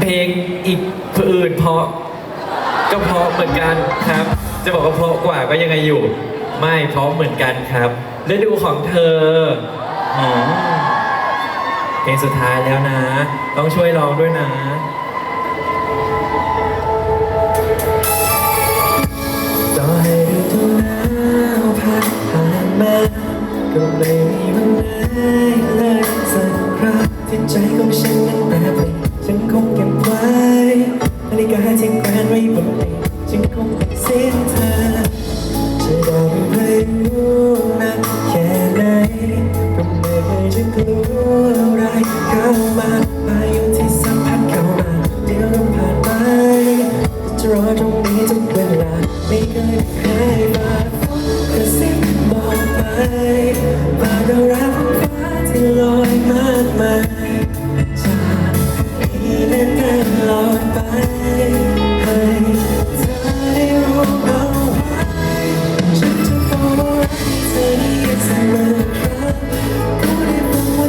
เพลงอีกอื่นเพราะก็เพราะเหมือนกันครับ จะบอกว่าเพราะกว่าก็ยังไงอยู่ ไม่เพราะเหมือนกันครับฤดูของเธออืมเพลงสุดท้ายแล้วนะ ต้องช่วยร้องด้วยนะต่อให้ฤดูหนาวพัดผ่านมาก็ไม่มีวันไหนเลยสักครั้งที่ใจของฉันนั้นแปรเปลี่ยน ฉันคงเก็บไว้นาฬิกาที่แขวนไว้บนเตียงฉันคงเสียเธอจะได้ไม่รู้นานแค่ไหนก็ไม่เคยจะกลัวอะไรเข้ามาพายุที่สัมพันธ์เข้ามาเดี๋ยวลมผ่านไปจะรอตรงนี้ทุกเวลาไม่เคย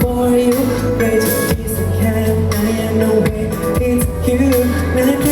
for you. To kiss and I am no it's you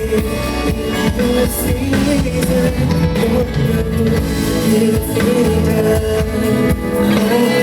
Thank you.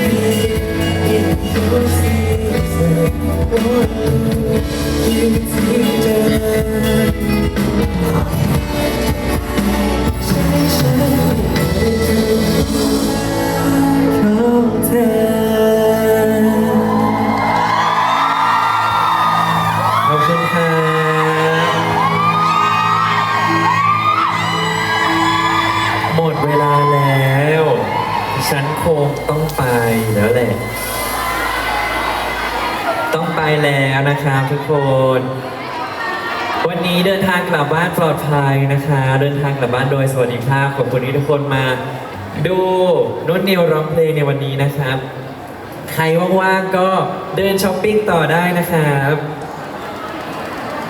คงต้องไปแล้วแหละ ต้องไปแล้วนะครับทุกคน วันนี้เดินทางกลับบ้านปลอดภัยนะคะ เดินทางกลับบ้านโดยสวัสดิภาพขอบคุณที่ทุกคนมา ดูนุ่นนิวร้องเพลงในวันนี้นะครับ ใครว่างๆก็เดินช้อปปิ้งต่อได้นะครับ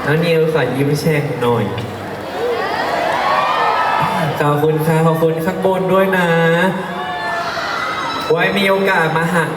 น้องนิวขอยิ้มแฉ่งหน่อยขอบคุณค่ะขอบคุณข้างบนด้วยนะ ไว้มีโอกาสมาหัก